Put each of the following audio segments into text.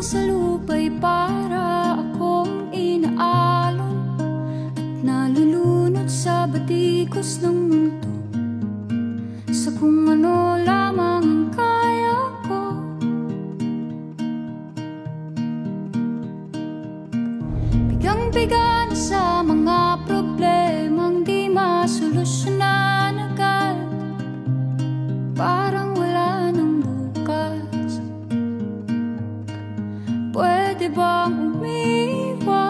sa lupa'y para akong inaalon At nalulunod sa batikos ng mundo. Sa kung ano lamang ang kaya ko. Bigang-bigan sa mga problemang Pwede bang umiwas?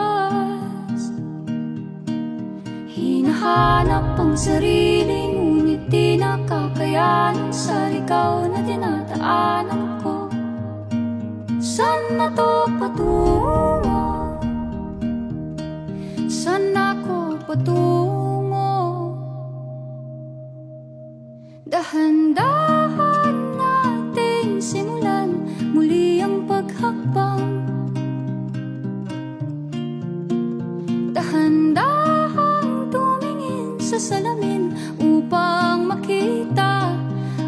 Hinahanap ang sarili Ngunit di nakakayanan Sa ligaw na dinadaanan ko Saan na to patungo? Saan ako patungo? Dahan-dahan natin simulan salamin upang makita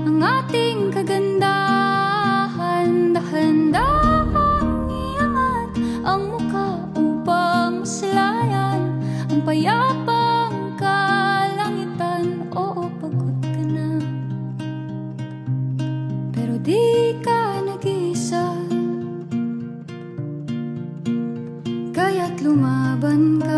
ang ating kagandahan. Dahan-dahan iangat ang muka upang masalayan ang payapang kalangitan. Oo, pagod ka. Pero di ka nag-isa, kaya't lumaban ka.